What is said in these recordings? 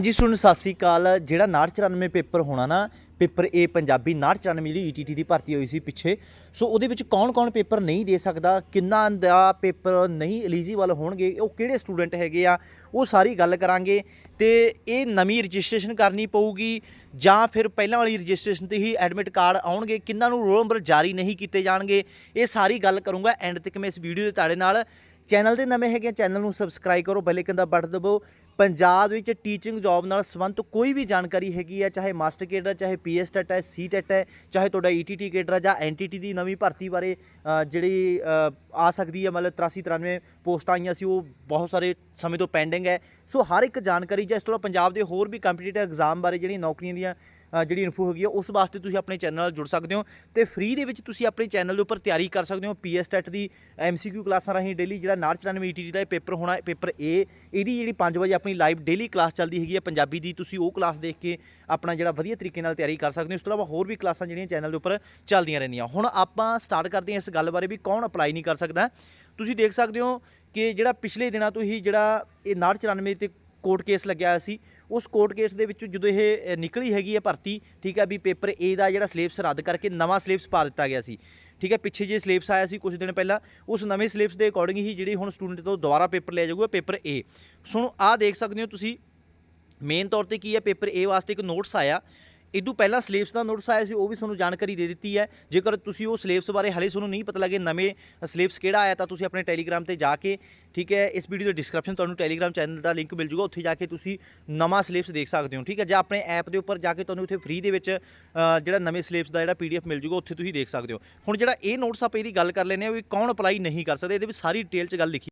ਜੀ ਸੁਣ ਸਤਿ ਸ੍ਰੀ ਅਕਾਲ। ਜਿਹੜਾ 994 ਪੇਪਰ ਹੋਣਾ ਨਾ, ਪੇਪਰ A ਪੰਜਾਬੀ 994 ਜਿਹੜੀ ETT ਦੀ ਭਰਤੀ ਹੋਈ ਸੀ ਪਿੱਛੇ। ਸੋ ਉਹਦੇ ਵਿੱਚ ਕੌਣ-ਕੌਣ ਪੇਪਰ ਨਹੀਂ ਦੇ ਸਕਦਾ, ਕਿੰਨਾ ਦਾ ਪੇਪਰ ਨਹੀਂ ਐਲੀਜੀਬਲ ਹੋਣਗੇ, ਉਹ ਕਿਹੜੇ ਸਟੂਡੈਂਟ ਹੈਗੇ ਆ, ਉਹ ਸਾਰੀ ਗੱਲ ਕਰਾਂਗੇ। ਤੇ ਇਹ ਨਵੀਂ ਰਜਿਸਟ੍ਰੇਸ਼ਨ ਕਰਨੀ ਪਊਗੀ, ਜਾਂ ਫਿਰ ਪਹਿਲਾਂ ਵਾਲੀ ਰਜਿਸਟ੍ਰੇਸ਼ਨ ਤੇ ਹੀ ਐਡਮਿਟ ਕਾਰਡ ਆਉਣਗੇ, ਕਿੰਨਾਂ ਨੂੰ ਰੋਲ ਨੰਬਰ ਜਾਰੀ ਨਹੀਂ ਕੀਤੇ ਜਾਣਗੇ, ਇਹ ਸਾਰੀ ਗੱਲ ਕਰੂੰਗਾ ਐਂਡ ਤੱਕ ਮੈਂ ਇਸ ਵੀਡੀਓ ਦੇ ਤਾੜੇ ਨਾਲ। ਚੈਨਲ ਦੇ ਨਵੇਂ ਹੈਗੇ ਚੈਨਲ ਨੂੰ ਸਬਸਕ੍ਰਾਈਬ ਕਰੋ ਬੈਲ ਆਈਕਨ ਦਾ ਬਟਨ ਦਬਾਓ ਪੰਜਾਬ ਵਿੱਚ ਟੀਚਿੰਗ ਜੌਬ ਨਾਲ ਸੰਬੰਧਿਤ ਕੋਈ ਵੀ ਜਾਣਕਾਰੀ ਹੈਗੀ ਹੈ, ਚਾਹੇ ਮਾਸਟਰ ਕੇਡਰ ਚਾਹੇ ਪੀਐਸ ਟੈਟ ਹੈ ਸੀ ਟੈਟ ਹੈ, ਚਾਹੇ ਤੁਹਾਡਾ ਈਟੀਟੀ ਕੇਡਰ ਹੈ ਜਾਂ ਐਨਟੀਟੀ ਦੀ ਨਵੀਂ ਭਰਤੀ ਬਾਰੇ ਜਿਹੜੀ ਆ ਸਕਦੀ ਹੈ, ਮਤਲਬ 83 93 ਪੋਸਟਾਂ ਆਈਆਂ ਸੀ, ਉਹ ਬਹੁਤ ਸਾਰੇ ਸਮੇਂ ਤੋਂ ਪੈਂਡਿੰਗ ਹੈ। ਸੋ ਹਰ ਇੱਕ ਜਾਣਕਾਰੀ ਜਾਂ ਇਸ ਤੋਂ ਇਲਾਵਾ ਪੰਜਾਬ ਦੇ ਹੋਰ ਵੀ ਕੰਪੀਟੀਟਿਵ ਐਗਜ਼ਾਮ ਬਾਰੇ ਜਿਹੜੀਆਂ ਨੌਕਰੀਆਂ ਦੀਆਂ ਜਿਹੜੀ ਇਨਫੋ ਹੈਗੀ ਆ, ਉਸ ਵਾਸਤੇ ਤੁਸੀਂ ਆਪਣੇ ਚੈਨਲ ਨਾਲ ਜੁੜ ਸਕਦੇ ਹੋ। ਤੇ ਫ੍ਰੀ ਦੇ ਵਿੱਚ ਤੁਸੀਂ ਆਪਣੇ ਚੈਨਲ ਦੇ ਉੱਪਰ ਤਿਆਰੀ ਕਰ ਸਕਦੇ ਹੋ। ਪੀਐਸ ਟੈਟ ਦੀ ਐਮਸੀਕਿਊ ਕਲਾਸਾਂ ਰਾਹੀਂ ਡੇਲੀ ਜਿਹੜਾ 994 ਈਟੀਟੀ ਦਾ ਇਹ ਪੇਪਰ ਹੋਣਾ ਪੇਪਰ A, ਇਹਦੀ ਜਿਹੜੀ 5 ਵਜੇ ਆਪਣੀ ਲਾਈਵ ਡੇਲੀ ਕਲਾਸ ਚੱਲਦੀ ਹੈਗੀ ਹੈ ਪੰਜਾਬੀ ਦੀ। ਤੁਸੀਂ ਉਹ ਕਲਾਸ ਦੇਖ ਕੇ ਆਪਣਾ ਜਿਹੜਾ ਵਧੀਆ ਤਰੀਕੇ ਨਾਲ ਤਿਆਰੀ ਕਰ ਸਕਦੇ ਹੋ। ਇਸ ਤੋਂ ਇਲਾਵਾ ਹੋਰ ਵੀ ਕਲਾਸਾਂ ਜਿਹੜੀਆਂ ਚੈਨਲ ਦੇ ਉੱਪਰ ਚੱਲਦੀਆਂ ਰਹਿੰਦੀਆਂ। ਹੁਣ ਆਪਾਂ ਸਟਾਰਟ ਕਰਦੇ ਹਾਂ ਇਸ ਗੱਲ ਬਾਰੇ ਵੀ ਕੌਣ ਅਪਲਾਈ ਨਹੀਂ ਕਰ ਸਕਦਾ। ਤੁਸੀਂ ਦੇਖ ਸਕਦੇ ਹੋ ਕਿ ਜਿਹੜਾ ਪਿਛਲੇ ਦਿਨਾਂ ਤੋਂ ਹੀ ਜਿਹੜਾ ਇਹ 994 ਤੇ ਕੋਰਟ ਕੇਸ ਲੱਗਿਆ ਹੋਇਆ ਸੀ, ਉਸ ਕੋਰਟ ਕੇਸ ਦੇ ਵਿੱਚ ਜਦੋਂ ਇਹ ਨਿਕਲੀ ਹੈਗੀ ਹੈ ਭਰਤੀ, ਠੀਕ ਹੈ ਵੀ ਪੇਪਰ ਏ ਦਾ ਜਿਹੜਾ ਸਿਲੇਬਸ ਰੱਦ ਕਰਕੇ ਨਵਾਂ ਸਿਲੇਬਸ ਪਾ ਦਿੱਤਾ ਗਿਆ ਸੀ। ਠੀਕ ਹੈ, ਪਿੱਛੇ ਜੇ ਸਿਲੇਬਸ ਆਇਆ ਸੀ ਕੁਝ ਦਿਨ ਪਹਿਲਾਂ, ਉਸ ਨਵੇਂ ਸਿਲੇਬਸ ਦੇ ਅਕੋਰਡਿੰਗ ਹੀ ਜਿਹੜੀ ਹੁਣ ਸਟੂਡੈਂਟ ਤੋਂ ਦੁਬਾਰਾ ਪੇਪਰ ਲਿਆ ਜਾਊਗਾ, ਪੇਪਰ ਏ ਸੋ ਆਹ ਦੇਖ ਸਕਦੇ ਹੋ ਤੁਸੀਂ ਮੇਨ ਤੌਰ ਤੇ ਕੀ ਹੈ, ਪੇਪਰ ਏ ਵਾਸਤੇ ਇੱਕ ਨੋਟਸ ਆਇਆ ਇਦੋਂ ਪਹਿਲਾਂ ਸਿਲੇਬਸ ਦਾ ਨੋਟਸ ਆਇਆ ਸੀ, ਉਹ ਵੀ ਤੁਹਾਨੂੰ ਜਾਣਕਾਰੀ ਦੇ ਦਿੱਤੀ ਹੈ। ਜੇਕਰ ਤੁਸੀਂ ਉਹ ਸਿਲੇਬਸ ਬਾਰੇ ਹਲੇ ਤੁਹਾਨੂੰ ਨਹੀਂ ਪਤਾ ਲੱਗੇ ਨਵੇਂ ਸਿਲੇਬਸ ਕਿਹੜਾ ਆਇਆ, ਤਾਂ ਤੁਸੀਂ ਆਪਣੇ ਟੈਲੀਗ੍ਰਾਮ ਤੇ ਜਾ ਕੇ, ਠੀਕ ਹੈ, ਇਸ ਵੀਡੀਓ ਦੇ ਡਿਸਕ੍ਰਿਪਸ਼ਨ ਤੁਹਾਨੂੰ ਟੈਲੀਗ੍ਰਾਮ ਚੈਨਲ ਦਾ ਲਿੰਕ ਮਿਲ ਜੂਗਾ ਉੱਥੇ ਜਾ ਕੇ ਤੁਸੀਂ ਨਵਾਂ ਸਿਲੇਬਸ ਦੇਖ ਸਕਦੇ ਹੋ, ਠੀਕ ਹੈ। ਜਾਂ ਆਪਣੇ ਐਪ ਦੇ ਉੱਪਰ ਜਾ ਕੇ ਤੁਹਾਨੂੰ ਉੱਥੇ ਫ੍ਰੀ ਦੇ ਵਿੱਚ ਜਿਹੜਾ ਨਵੇਂ ਸਿਲੇਬਸ ਦਾ ਜਿਹੜਾ ਪੀਡੀਐਫ ਮਿਲ ਜੂਗਾ ਉੱਥੇ ਤੁਸੀਂ ਦੇਖ ਸਕਦੇ ਹੋ। ਹੁਣ ਜਿਹੜਾ ਇਹ ਨੋਟਸ ਆਪਾਂ ਇਹਦੀ ਗੱਲ ਕਰ ਲੈਂਦੇ ਆ ਵੀ ਕੌਣ ਅਪਲਾਈ ਨਹੀਂ ਕਰ ਸਕਦੇ, ਇਹਦੇ ਵਿੱਚ ਸਾਰੀ ਡਿਟੇਲ 'ਚ ਗੱਲ ਲਿਖੀ।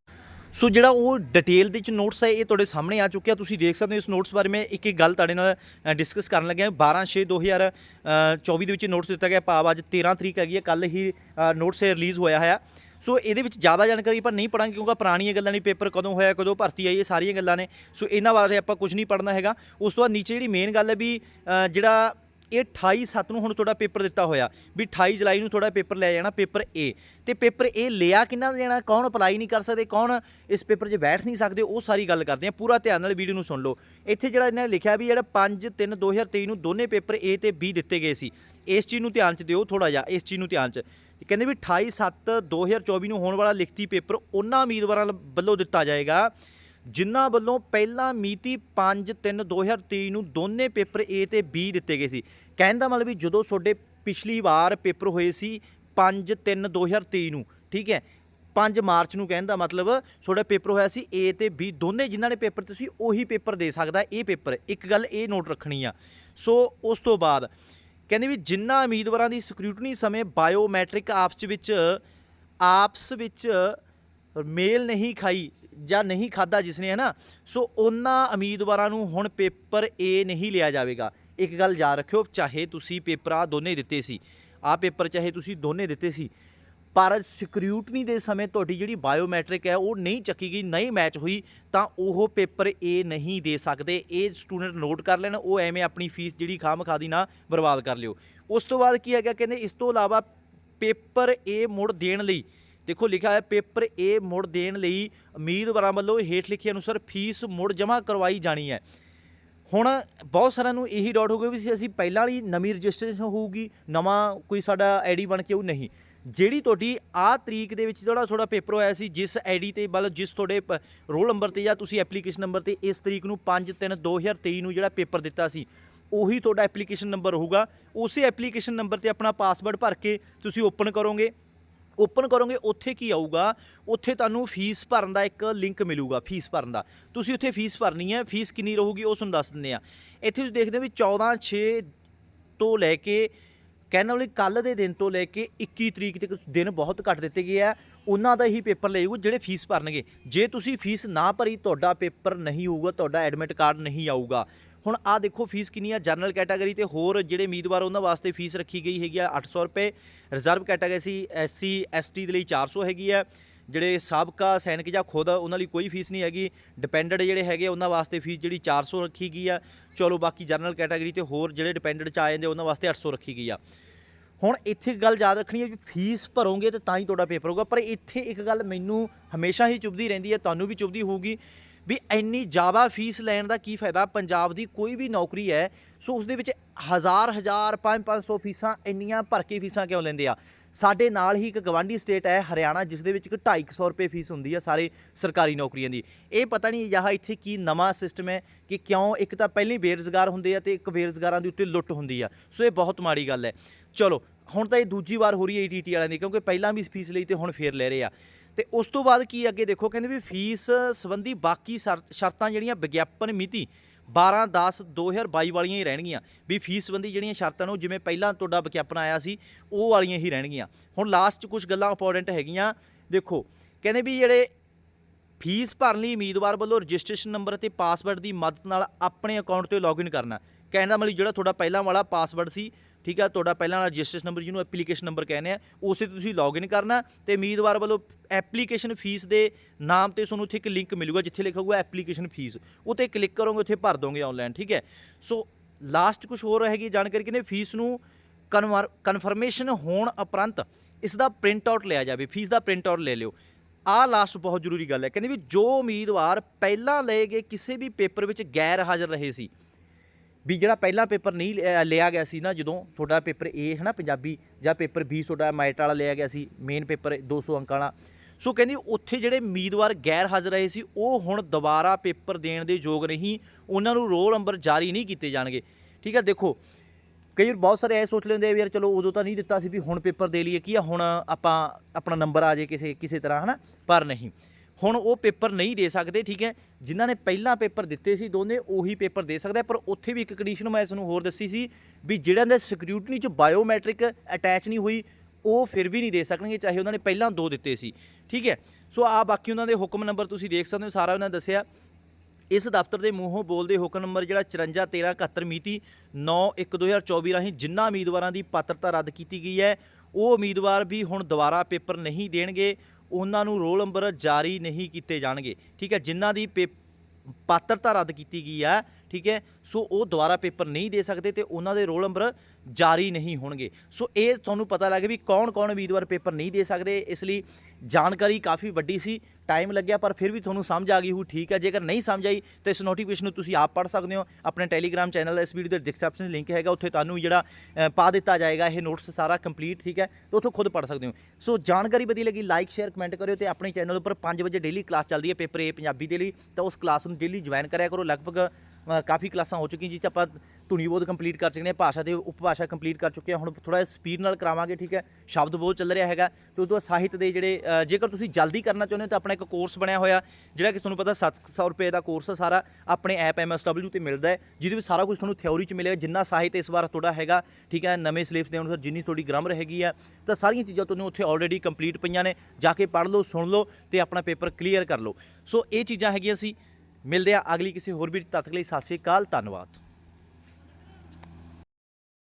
ਸੋ ਜਿਹੜਾ ਉਹ ਡਿਟੇਲ ਦੇ ਵਿੱਚ ਨੋਟਸ ਹੈ, ਇਹ ਤੁਹਾਡੇ ਸਾਹਮਣੇ ਆ ਚੁੱਕਿਆ। ਤੁਸੀਂ ਦੇਖ ਸਕਦੇ ਹੋ ਇਸ ਨੋਟਸ ਬਾਰੇ ਮੈਂ ਇੱਕ ਇੱਕ ਗੱਲ ਤੁਹਾਡੇ ਨਾਲ ਡਿਸਕਸ ਕਰਨ ਲੱਗਿਆ। 12 6 2024 ਦੇ ਵਿੱਚ ਨੋਟਸ ਦਿੱਤਾ ਗਿਆ। ਭਾਵ ਅੱਜ 13 ਤਰੀਕ ਹੈਗੀ ਹੈ ਕੱਲ ਹੀ ਨੋਟਸ ਰਿਲੀਜ਼ ਹੋਇਆ ਹੈ ਸੋ ਇਹਦੇ ਵਿੱਚ ਜ਼ਿਆਦਾ ਜਾਣਕਾਰੀ ਆਪਾਂ ਨਹੀਂ ਪੜਾਂਗੇ, ਕਿਉਂਕਿ ਪੁਰਾਣੀਆਂ ਗੱਲਾਂ ਨਹੀਂ ਪੇਪਰ ਕਦੋਂ ਹੋਇਆ, ਕਦੋਂ ਭਰਤੀ ਆਈ, ਇਹ ਸਾਰੀਆਂ ਗੱਲਾਂ ਨੇ। ਸੋ ਇਹਨਾਂ ਬਾਰੇ ਆਪਾਂ ਕੁਝ ਨਹੀਂ ਪੜਨਾ ਹੈਗਾ। ਉਸ ਤੋਂ ਬਾਅਦ ਨੀਚੇ ਜਿਹੜੀ ਮੇਨ ਗੱਲ ਹੈ ਵੀ ਜਿਹੜਾ ਇਹ 28 ਸੱਤ ਨੂੰ ਹੁਣ ਤੁਹਾਡਾ ਪੇਪਰ ਦਿੱਤਾ ਹੋਇਆ, ਵੀ 28 ਜੁਲਾਈ ਨੂੰ ਤੁਹਾਡਾ ਪੇਪਰ ਲਿਆ ਜਾਣਾ, ਪੇਪਰ ਏ ਤੇ ਪੇਪਰ ਏ ਲਿਆ ਕਿੰਨਾ ਜਾਣਾ ਕੌਣ ਅਪਲਾਈ ਨਹੀਂ ਕਰ ਸਕਦੇ, ਕੌਣ ਇਸ ਪੇਪਰ 'ਚ ਬੈਠ ਨਹੀਂ ਸਕਦੇ, ਉਹ ਸਾਰੀ ਗੱਲ ਕਰਦੇ ਆ ਪੂਰਾ ਧਿਆਨ ਨਾਲ ਵੀਡੀਓ ਨੂੰ ਸੁਣ ਲਓ। ਇੱਥੇ ਜਿਹੜਾ ਇਹਨਾਂ ਨੇ ਲਿਖਿਆ ਵੀ ਜਿਹੜਾ 5 3 2023 ਨੂੰ ਦੋਨੇ ਪੇਪਰ ਏ ਤੇ ਬੀ ਦਿੱਤੇ ਗਏ ਸੀ। ਇਸ ਚੀਜ਼ ਨੂੰ ਧਿਆਨ 'ਚ ਦਿਓ ਥੋੜਾ ਜਿਹਾ, ਇਸ ਚੀਜ਼ ਨੂੰ ਧਿਆਨ 'ਚ। ਤੇ ਕਹਿੰਦੇ ਵੀ 28 7 2024 ਨੂੰ ਹੋਣ ਵਾਲਾ ਲਿਖਤੀ ਪੇਪਰ ਉਹਨਾਂ ਉਮੀਦਵਾਰਾਂ ਵੱਲੋਂ ਦਿੱਤਾ ਜਾਏਗਾ। ਜਿਨ੍ਹਾਂ ਵੱਲੋਂ ਪਹਿਲਾਂ ਮਿਤੀ 5 3 2023 ਨੂੰ ਦੋਨੇ ਪੇਪਰ A ਤੇ B ਦਿੱਤੇ ਗਏ ਸੀ। ਕਹਿਣ ਦਾ ਮਤਲਬ ਵੀ ਜਦੋਂ ਤੁਹਾਡੇ ਪਿਛਲੀ ਵਾਰ ਪੇਪਰ ਹੋਏ ਸੀ 5 3 2023 ਨੂੰ, ਠੀਕ ਹੈ? 5 ਮਾਰਚ ਨੂੰ ਕਹਿਣ ਦਾ ਮਤਲਬ ਤੁਹਾਡਾ ਪੇਪਰ ਹੋਇਆ ਸੀ A ਤੇ B, ਦੋਨੇ ਜਿਨ੍ਹਾਂ ਨੇ ਪੇਪਰ ਤੁਸੀਂ ਉਹੀ ਪੇਪਰ ਦੇ ਸਕਦਾ ਇਹ ਪੇਪਰ। ਇੱਕ ਗੱਲ ਇਹ ਨੋਟ ਰੱਖਣੀ ਆ। ਸੋ ਉਸ ਤੋਂ ਬਾਅਦ ਕਹਿੰਦੇ ਵੀ ਜਿਨ੍ਹਾਂ ਉਮੀਦਵਾਰਾਂ ਦੀ ਸਕਰੂਟਨੀ ਸਮੇਂ ਬਾਇਓਮੈਟ੍ਰਿਕ ਆਪਸ ਵਿੱਚ ਆਪਸ ਵਿੱਚ ਮੇਲ ਨਹੀਂ ਖਾਈ ਜਾਂ ਨਹੀਂ ਖਾਦਾ ਜਿਸਨੇ ਹੈ ਨਾ ਸੋ ਉਹਨਾਂ ਉਮੀਦਵਾਰਾਂ ਨੂੰ ਹੁਣ ਪੇਪਰ ਏ ਨਹੀਂ ਲਿਆ ਜਾਵੇਗਾ। ਇੱਕ ਗੱਲ ਯਾਦ ਰੱਖਿਓ, ਚਾਹੇ ਤੁਸੀਂ ਪੇਪਰ ਆ ਦੋਨੇ ਦਿੱਤੇ ਸੀ। ਆ ਪੇਪਰ ਚਾਹੇ ਤੁਸੀਂ ਦੋਨੇ ਦਿੱਤੇ ਸੀ। ਪਰ ਸਕਰੂਟਨੀ ਦੇ ਸਮੇਂ ਤੁਹਾਡੀ ਜਿਹੜੀ ਬਾਇਓਮੈਟ੍ਰਿਕ ਹੈ, ਉਹ ਨਹੀਂ ਚੱਕੀ ਗਈ ਨਹੀਂ ਮੈਚ ਹੋਈ, ਤਾਂ ਉਹ ਪੇਪਰ ਏ ਨਹੀਂ ਦੇ ਸਕਦੇ। ਇਹ ਸਟੂਡੈਂਟ ਨੋਟ ਕਰ ਲੈਣ, ਉਹ ਐਵੇਂ ਆਪਣੀ ਫੀਸ ਜਿਹੜੀ ਖਾਮਖਾ ਦੀ ਨਾ ਬਰਬਾਦ ਕਰ ਲਿਓ। ਉਸ ਤੋਂ ਬਾਅਦ ਕੀ ਹੈਗਾ, ਕਹਿੰਦੇ ਇਸ ਤੋਂ ਇਲਾਵਾ ਪੇਪਰ ਏ ਮੁੜ ਦੇਣ ਲਈ ਦੇਖੋ, ਲਿਖਿਆ ਹੈ ਪੇਪਰ A ਮੁੜ ਦੇਣ ਲਈ ਉਮੀਦਵਾਰਾਂ ਵੱਲੋਂ ਹੇਠ ਲਿਖੇ ਅਨੁਸਾਰ ਫੀਸ ਮੁੜ ਜਮ੍ਹਾਂ ਕਰਵਾਈ ਜਾਣੀ ਹੈ। ਹੁਣ ਬਹੁਤ ਸਾਰਿਆਂ ਨੂੰ ਇਹੀ ਡਾਊਟ ਹੋ ਗਿਆ ਵੀ ਅਸੀਂ ਪਹਿਲਾਂ ਵਾਲੀ ਨਵੀਂ ਰਜਿਸਟ੍ਰੇਸ਼ਨ ਹੋਊਗੀ, ਨਵਾਂ ਕੋਈ ਸਾਡਾ ਆਈਡੀ ਬਣ ਕੇ ਉਹ ਨਹੀਂ। ਜਿਹੜੀ ਤੁਹਾਡੀ ਆਹ ਤਰੀਕ ਦੇ ਵਿੱਚ ਜਿਹੜਾ ਤੁਹਾਡਾ ਪੇਪਰ ਹੋਇਆ ਸੀ, ਜਿਸ ਆਈਡੀ ਤੇ ਮਤਲਬ ਜਿਸ ਤੁਹਾਡੇ ਰੋਲ ਨੰਬਰ ਤੇ ਜਾਂ ਤੁਸੀਂ ਐਪਲੀਕੇਸ਼ਨ ਨੰਬਰ ਤੇ ਇਸ ਤਰੀਕ ਨੂੰ 5 3 2023 ਨੂੰ ਜਿਹੜਾ ਪੇਪਰ ਦਿੱਤਾ ਸੀ, ਉਹੀ ਤੁਹਾਡਾ ਐਪਲੀਕੇਸ਼ਨ ਨੰਬਰ ਹੋਊਗਾ। ਉਸੇ ਐਪਲੀਕੇਸ਼ਨ ਨੰਬਰ ਤੇ ਆਪਣਾ ਪਾਸਵਰਡ ਭਰ ਕੇ ਤੁਸੀਂ ਓਪਨ ਕਰੋਗੇ। ਓਪਨ ਕਰੋਗੇ, ਉੱਥੇ ਕੀ ਆਊਗਾ? ਉੱਥੇ ਤੁਹਾਨੂੰ ਫੀਸ ਭਰਨ ਦਾ ਇੱਕ ਲਿੰਕ ਮਿਲੂਗਾ, ਫੀਸ ਭਰਨ ਦਾ। ਤੁਸੀਂ ਉੱਥੇ ਫੀਸ ਭਰਨੀ ਹੈ, ਫੀਸ ਕਿੰਨੀ ਰਹੂਗੀ ਉਹ ਤੁਹਾਨੂੰ ਦੱਸ ਦਿੰਦੇ ਆ ਇੱਥੇ ਤੁਸੀਂ ਦੇਖਦੇ ਹੋ ਵੀ 14 6 ਤੋਂ ਲੈ ਕੇ, ਕਹਿਣ ਵਾਲੀ ਕੱਲ ਦੇ ਦਿਨ ਤੋਂ ਲੈ ਕੇ 21 ਤਰੀਕ ਤੱਕ ਦਿਨ ਬਹੁਤ ਘੱਟ ਦਿੱਤੇ ਗਏ ਆ। ਉਹਨਾਂ ਦਾ ਹੀ ਪੇਪਰ ਲਏਗਾ ਜਿਹੜੇ ਫੀਸ ਭਰਨਗੇ। ਜੇ ਤੁਸੀਂ ਫੀਸ ਨਾ ਭਰੀ, ਤੁਹਾਡਾ ਪੇਪਰ ਨਹੀਂ ਹੋਊਗਾ, ਤੁਹਾਡਾ ਐਡਮਿਟ ਕਾਰਡ ਨਹੀਂ ਆਊਗਾ। ਹੁਣ ਆ ਦੇਖੋ ਫੀਸ ਕਿੰਨੀ ਆ ਜਨਰਲ ਕੈਟਾਗਰੀ ਤੇ ਹੋਰ ਜਿਹੜੇ ਉਮੀਦਵਾਰ ਉਹਨਾਂ ਵਾਸਤੇ ਫੀਸ ਰੱਖੀ ਗਈ ਹੈਗੀ ਆ 800 ਰੁਪਏ ਰਿਜ਼ਰਵ ਕੈਟਾਗਰੀ ਸੀ ਐਸਸੀ ਐਸਟੀ ਦੇ ਲਈ 400 ਹੈਗੀ ਆ। ਜਿਹੜੇ ਸਾਬਕਾ ਸੈਨਿਕ ਜਾਂ ਖੁਦ, ਉਹਨਾਂ ਲਈ ਕੋਈ ਫੀਸ ਨਹੀਂ ਹੈਗੀ। ਡਿਪੈਂਡੈਂਟ ਜਿਹੜੇ ਹੈਗੇ ਉਹਨਾਂ ਵਾਸਤੇ ਫੀਸ ਜਿਹੜੀ 400 ਰੱਖੀ ਗਈ ਆ। ਚਲੋ ਬਾਕੀ ਜਨਰਲ ਕੈਟਾਗਰੀ ਤੇ ਹੋਰ ਜਿਹੜੇ ਡਿਪੈਂਡੈਂਟ ਚ ਆ ਜਾਂਦੇ, ਉਹਨਾਂ ਵਾਸਤੇ 800 ਰੱਖੀ ਗਈ ਆ। ਹੁਣ ਇੱਥੇ ਇੱਕ ਗੱਲ ਯਾਦ ਰੱਖਣੀ ਹੈ ਵੀ ਫੀਸ ਭਰੋਗੇ ਤੇ ਤਾਂ ਹੀ ਤੁਹਾਡਾ ਪੇਪਰ ਹੋਊਗਾ, ਪਰ ਇੱਥੇ ਇੱਕ ਗੱਲ ਮੈਨੂੰ ਹਮੇਸ਼ਾ ਹੀ ਚੁੱਭਦੀ ਰਹਿੰਦੀ ਹੈ, ਤੁਹਾਨੂੰ ਵੀ ਚੁੱਭਦੀ ਹੋਊਗੀ। ਵੀ ਇੰਨੀ ਜ਼ਿਆਦਾ ਫੀਸ ਲੈਣ ਦਾ ਕੀ ਫਾਇਦਾ? ਪੰਜਾਬ ਦੀ ਕੋਈ ਵੀ ਨੌਕਰੀ ਹੈ, ਸੋ ਉਸ ਦੇ ਵਿੱਚ ਹਜ਼ਾਰ ਹਜ਼ਾਰ 5-500 ਫੀਸਾਂ ਇੰਨੀਆਂ ਭਰ ਕੇ ਫੀਸਾਂ ਕਿਉਂ ਲੈਂਦੇ ਆ? ਸਾਡੇ ਨਾਲ ਹੀ ਇੱਕ ਗਵਾਂਢੀ ਸਟੇਟ ਹੈ, ਹਰਿਆਣਾ ਜਿਸ ਦੇ ਵਿੱਚ ਇੱਕ 250 ਰੁਪਏ ਫੀਸ ਹੁੰਦੀ ਹੈ ਸਾਰੇ ਸਰਕਾਰੀ ਨੌਕਰੀਆਂ ਦੀ। ਇਹ ਪਤਾ ਨਹੀਂ ਯਾਹ ਇੱਥੇ ਕੀ ਨਵਾਂ ਸਿਸਟਮ ਹੈ ਕਿ ਕਿਉਂ ਇੱਕ ਤਾਂ ਪਹਿਲਾਂ ਹੀ ਬੇਰੁਜ਼ਗਾਰ ਹੁੰਦੇ ਆ ਤੇ ਇੱਕ ਬੇਰੁਜ਼ਗਾਰਾਂ ਦੇ ਉੱਤੇ ਲੁੱਟ ਹੁੰਦੀ ਆ। ਸੋ ਇਹ ਬਹੁਤ ਮਾੜੀ ਗੱਲ ਹੈ। ਚਲੋ, ਹੁਣ ਤਾਂ ਇਹ ਦੂਜੀ ਵਾਰ ਹੋ ਰਹੀ ਹੈ ਈਟੀਟੀ ਵਾਲਿਆਂ ਦੀ, ਕਿਉਂਕਿ ਪਹਿਲਾਂ ਵੀ ਫੀਸ ਲਈ ਤੇ ਹੁਣ ਫੇਰ ਲੈ ਰਹੇ ਆ। ਤੇ ਉਸ ਤੋਂ ਬਾਅਦ ਕੀ ਅੱਗੇ ਦੇਖੋ, ਕਹਿੰਦੇ ਵੀ ਫੀਸ ਸੰਬੰਧੀ ਬਾਕੀ ਸ਼ਰ- ਸ਼ਰਤਾਂ ਜਿਹੜੀਆਂ ਵਿਗਿਆਪਨ ਮਿਤੀ 12 10 2022 ਵਾਲੀਆਂ ਹੀ ਰਹਿਣਗੀਆਂ। ਵੀ ਫੀਸ ਸੰਬੰਧੀ ਜਿਹੜੀਆਂ ਸ਼ਰਤਾਂ ਨੂੰ ਜਿਵੇਂ ਪਹਿਲਾਂ ਤੁਹਾਡਾ ਵਿਗਿਆਪਨ ਆਇਆ ਸੀ, ਉਹ ਵਾਲੀਆਂ ਹੀ ਰਹਿਣਗੀਆਂ। ਹੁਣ ਲਾਸਟ 'ਚ ਕੁਝ ਗੱਲਾਂ ਇੰਪੋਰਟੈਂਟ ਹੈਗੀਆਂ। ਦੇਖੋ, ਕਹਿੰਦੇ ਵੀ ਜਿਹੜੇ ਫੀਸ ਭਰਨ ਲਈ ਉਮੀਦਵਾਰ ਵੱਲੋਂ ਰਜਿਸਟ੍ਰੇਸ਼ਨ ਨੰਬਰ ਅਤੇ ਪਾਸਵਰਡ ਦੀ ਮਦਦ ਨਾਲ ਆਪਣੇ ਅਕਾਊਂਟ ਤੇ ਲੌਗਇਨ ਕਰਨਾ। ਕਹਿਣ ਦਾ ਮਤਲਬ ਜਿਹੜਾ ਤੁਹਾਡਾ ਪਹਿਲਾਂ ਵਾਲਾ ਪਾਸਵਰਡ ਸੀ ਠੀਕ ਆ, ਤੁਹਾਡਾ ਪਹਿਲਾਂ ਵਾਲਾ ਰਜਿਸਟ੍ਰੇਸ਼ਨ ਨੰਬਰ ਜਿਹਨੂੰ ਐਪਲੀਕੇਸ਼ਨ ਨੰਬਰ ਕਹਿੰਦੇ ਆ, ਉਸੇ ਤੇ ਤੁਸੀਂ ਲੌਗਇਨ ਕਰਨਾ ਤੇ ਉਮੀਦਵਾਰ ਵੱਲੋਂ ਐਪਲੀਕੇਸ਼ਨ ਫੀਸ ਦੇ ਨਾਮ ਤੇ ਤੁਹਾਨੂੰ ਉੱਥੇ ਇੱਕ ਲਿੰਕ ਮਿਲੂਗਾ ਜਿੱਥੇ ਲਿਖਿਆ ਹੋਊਗਾ ਐਪਲੀਕੇਸ਼ਨ ਫੀਸ ਉਹ ਤੇ ਕਲਿੱਕ ਕਰੋਗੇ, ਉੱਥੇ ਭਰ ਦੋਗੇ ਆਨਲਾਈਨ ਠੀਕ ਹੈ। ਸੋ ਲਾਸਟ ਕੁਝ ਹੋਰ ਹੈਗੀ ਜਾਣਕਾਰੀ ਕਹਿੰਦੇ ਫੀਸ ਨੂੰ ਕਨਵਰ ਕਨਫਰਮੇਸ਼ਨ ਹੋਣ ਉਪਰੰਤ ਇਸ ਦਾ ਪ੍ਰਿੰਟ ਆਊਟ ਲਿਆ ਜਾਵੇ ਫੀਸ ਦਾ ਪ੍ਰਿੰਟ ਆਊਟ ਲੈ ਲਿਓ। ਆਹ ਲਾਸਟ ਬਹੁਤ ਜ਼ਰੂਰੀ ਗੱਲ ਹੈ, ਕਹਿੰਦੇ ਵੀ ਜੋ ਉਮੀਦਵਾਰ ਪਹਿਲਾਂ ਲਏ ਗਏ ਕਿਸੇ ਵੀ ਪੇਪਰ ਵਿੱਚ ਗੈਰ ਹਾਜ਼ਰ ਰਹੇ ਸੀ ਵੀ ਜਿਹੜਾ ਪਹਿਲਾ ਪੇਪਰ ਨਹੀਂ ਲਿਆ- ਲਿਆ ਗਿਆ ਸੀ ਨਾ, ਜਦੋਂ ਤੁਹਾਡਾ ਪੇਪਰ ਏ ਹੈ ਨਾ ਪੰਜਾਬੀ, ਜਾਂ ਪੇਪਰ ਬੀ ਤੁਹਾਡਾ ਮੈਟ ਵਾਲਾ ਲਿਆ ਗਿਆ ਸੀ ਮੇਨ ਪੇਪਰ 200 ਅੰਕਾਂ ਵਾਲਾ। ਸੋ ਕਹਿੰਦੀ ਉੱਥੇ ਜਿਹੜੇ ਉਮੀਦਵਾਰ ਗੈਰ ਹਾਜ਼ਰ ਰਹੇ ਸੀ, ਉਹ ਹੁਣ ਦੁਬਾਰਾ ਪੇਪਰ ਦੇਣ ਦੇ ਯੋਗ ਨਹੀਂ, ਉਹਨਾਂ ਨੂੰ ਰੋਲ ਨੰਬਰ ਜਾਰੀ ਨਹੀਂ ਕੀਤੇ ਜਾਣਗੇ। ਠੀਕ ਹੈ, ਦੇਖੋ, ਕਈ ਵਾਰ ਬਹੁਤ ਸਾਰੇ ਐ ਸੋਚ ਲੈਂਦੇ ਆ ਵੀ ਯਾਰ ਚਲੋ ਉਦੋਂ ਤਾਂ ਨਹੀਂ ਦਿੱਤਾ ਸੀ ਵੀ ਹੁਣ ਪੇਪਰ ਦੇ ਲਈਏ, ਕੀ ਆ ਹੁਣ ਆਪਾਂ ਆਪਣਾ ਨੰਬਰ ਆ ਜੇ ਕਿਸੇ ਕਿਸੇ ਤਰ੍ਹਾਂ, ਹਨਾ? ਪਰ ਨਹੀਂ। ਹੁਣ ਉਹ ਪੇਪਰ ਨਹੀਂ ਦੇ ਸਕਦੇ, ਠੀਕ ਹੈ? ਜਿਨ੍ਹਾਂ ਨੇ ਪਹਿਲਾਂ ਪੇਪਰ ਦਿੱਤੇ ਸੀ ਦੋਨੇ, ਉਹੀ ਪੇਪਰ ਦੇ ਸਕਦਾ ਪਰ ਉੱਥੇ ਵੀ ਇੱਕ ਕੰਡੀਸ਼ਨ ਮੈਂ ਇਸ ਨੂੰ ਹੋਰ ਦੱਸੀ ਸੀ ਵੀ ਜਿਹੜਿਆਂ ਦੇ ਸਕਰੂਟਨੀ 'ਚ ਬਾਇਓਮੈਟ੍ਰਿਕ ਅਟੈਚ ਨਹੀਂ ਹੋਈ, ਉਹ ਫਿਰ ਵੀ ਨਹੀਂ ਦੇ ਸਕਣਗੇ, ਚਾਹੇ ਉਹਨਾਂ ਨੇ ਪਹਿਲਾਂ ਦੋ ਦਿੱਤੇ ਸੀ। ਠੀਕ ਹੈ? ਸੋ ਆ ਬਾਕੀ ਉਹਨਾਂ ਦੇ ਹੁਕਮ ਨੰਬਰ ਤੁਸੀਂ ਦੇਖ ਸਕਦੇ ਹੋ, ਸਾਰਾ ਉਹਨਾਂ ਨੇ ਦੱਸਿਆ। ਇਸ ਦਫ਼ਤਰ ਦੇ ਮੂੰਹੋਂ ਬੋਲਦੇ ਹੁਕਮ ਨੰਬਰ ਜਿਹੜਾ 541371 ਮਿਤੀ 9/1/2024 ਰਾਹੀਂ ਜਿਨ੍ਹਾਂ ਉਮੀਦਵਾਰਾਂ ਦੀ ਪਾਤਰਤਾ ਰੱਦ ਕੀਤੀ ਗਈ ਹੈ, ਉਹ ਉਮੀਦਵਾਰ ਵੀ ਹੁਣ ਦੁਬਾਰਾ ਪੇਪਰ ਨਹੀਂ ਦੇਣਗੇ। ਉਹਨਾਂ ਨੂੰ ਰੋਲ ਨੰਬਰ ਜਾਰੀ ਨਹੀਂ ਕੀਤੇ ਜਾਣਗੇ। ਠੀਕ ਹੈ, ਜਿਨ੍ਹਾਂ ਦੀ ਪੇ, ਪਾਤਰਤਾ ਰੱਦ ਕੀਤੀ ਗਈ ਹੈ ਠੀਕ ਹੈ? ਸੋ ਉਹ ਦੁਬਾਰਾ ਪੇਪਰ ਨਹੀਂ ਦੇ ਸਕਦੇ ਤੇ ਉਹਨਾਂ ਦੇ ਰੋਲ ਨੰਬਰ ਜਾਰੀ ਨਹੀਂ ਹੋਣਗੇ। ਸੋ ਇਹ ਤੁਹਾਨੂੰ ਪਤਾ ਲੱਗ ਵੀ ਕੌਣ-ਕੌਣ ਉਮੀਦਵਾਰ ਪੇਪਰ ਨਹੀਂ ਦੇ ਸਕਦੇ, ਇਸ ਲਈ ਜਾਣਕਾਰੀ ਕਾਫੀ ਵੱਡੀ ਸੀ, ਟਾਈਮ ਲੱਗਿਆ, ਪਰ ਫਿਰ ਵੀ ਤੁਹਾਨੂੰ ਸਮਝ ਆ ਗਈ ਹੋ ਠੀਕ ਹੈ? ਜੇਕਰ ਨਹੀਂ ਸਮਝ ਆਈ, ਤਾਂ ਇਸ ਨੋਟੀਫਿਕੇਸ਼ਨ ਨੂੰ ਤੁਸੀਂ ਆਪ ਪੜ੍ਹ ਸਕਦੇ ਹੋ। ਆਪਣੇ ਟੈਲੀਗ੍ਰਾਮ ਚੈਨਲ ਦਾ ਇਸ ਵੀਡੀਓ ਦੇ ਡਿਸਕ੍ਰਿਪਸ਼ਨ ਲਿੰਕ ਹੈਗਾ, ਉੱਥੇ ਤੁਹਾਨੂੰ ਜਿਹੜਾ ਪਾ ਦਿੱਤਾ ਜਾਏਗਾ, ਇਹ ਨੋਟਸ ਸਾਰਾ ਕੰਪਲੀਟ ਠੀਕ ਹੈ? ਤੇ ਉੱਥੋਂ ਖੁਦ ਪੜ੍ਹ ਸਕਦੇ ਹੋ। ਸੋ ਜਾਣਕਾਰੀ ਵਧੀਆ ਲੱਗੀ ਲਾਈਕ ਸ਼ੇਅਰ ਕਮੈਂਟ ਕਰਿਓ ਤੇ ਆਪਣੇ ਚੈਨਲ ਉੱਪਰ 5 ਵਜੇ ਡੇਲੀ ਕਲਾਸ ਚੱਲਦੀ ਹੈ ਪੇਪਰ ਏ ਪੰਜਾਬੀ ਦੇ ਲਈ, ਤਾਂ ਉਸ ਕਲਾਸ ਨੂੰ ਡੇਲੀ ਜੁਆਇਨ ਕਰਿਆ ਕਰੋ। ਲਗਭਗ ਕਾਫੀ ਕਲਾਸਾਂ ਹੋ ਚੁੱਕੀਆਂ ਜਿਸ ਆਪਾਂ ਧੁਨੀ ਬੋਧ ਕੰਪਲੀਟ ਕਰ ਚੁੱਕੇ ਹਾਂ ਭਾਸ਼ਾ ਦੇ ਉਪਭਾਸ਼ਾ ਕੰਪਲੀਟ ਕਰ ਚੁੱਕੇ ਹਾਂ। ਹੁਣ ਥੋੜਾ ਸਪੀਡ ਨਾਲ ਕਰਾਵਾਂਗੇ, ਠੀਕ ਹੈ? ਸ਼ਬਦ ਬੋਧ ਚੱਲ ਰਿਹਾ ਹੈਗਾ। ਤੇ ਉਦੋਂ ਬਾਅਦ ਸਾਹਿਤ ਦੇ ਜਿਹੜੇ ਜੇਕਰ ਤੁਸੀਂ ਜਲਦੀ ਕਰਨਾ ਚਾਹੁੰਦੇ ਹੋ ਤਾਂ ਆਪਣਾ ਇੱਕ ਕੋਰਸ ਬਣਿਆ ਹੋਇਆ, ਜਿਹੜਾ ਕਿ ਤੁਹਾਨੂੰ ਪਤਾ 700 ਰੁਪਏ ਦਾ ਕੋਰਸ ਸਾਰਾ, ਆਪਣੇ ਐਪ MSW ਤੇ ਮਿਲਦਾ ਹੈ, ਜਿਹਦੇ ਵਿੱਚ ਸਾਰਾ ਕੁਝ ਤੁਹਾਨੂੰ ਥਿਉਰੀ ਚ ਮਿਲੇਗਾ ਜਿੰਨਾ ਸਾਹਿਤ ਇਸ ਵਾਰ ਤੁਹਾਡਾ ਹੈਗਾ, ਠੀਕ ਹੈ? ਨਵੇਂ ਸਿਲੇਬਸ ਦੇ ਅਨੁਸਾਰ ਜਿੰਨੀ ਤੁਹਾਡੀ ਗ੍ਰਾਮਰ ਹੈਗੀ ਆ, ਤਾਂ ਸਾਰੀਆਂ ਚੀਜ਼ਾਂ ਤੁਹਾਨੂੰ ਉੱਥੇ ਆਲਰੇਡੀ ਕੰਪਲੀਟ ਪਈਆਂ ਨੇ। ਜਾ ਕੇ ਪੜ੍ਹ ਲਓ, ਸੁਣ ਲਓ ਤੇ ਆਪਣਾ ਪੇਪਰ ਕਲੀਅਰ ਕਰ ਲਓ। ਸੋ ਇਹ ਚੀਜ਼ਾਂ ਹੈਗੀਆਂ ਸੀ। ਮਿਲਦੇ ਆ ਅਗਲੀ ਕਿਸੇ ਹੋਰ ਵੀ ਤੱਕ ਲਈ। ਸਤਿ ਸ਼੍ਰੀ ਅਕਾਲ ਧੰਨਵਾਦ।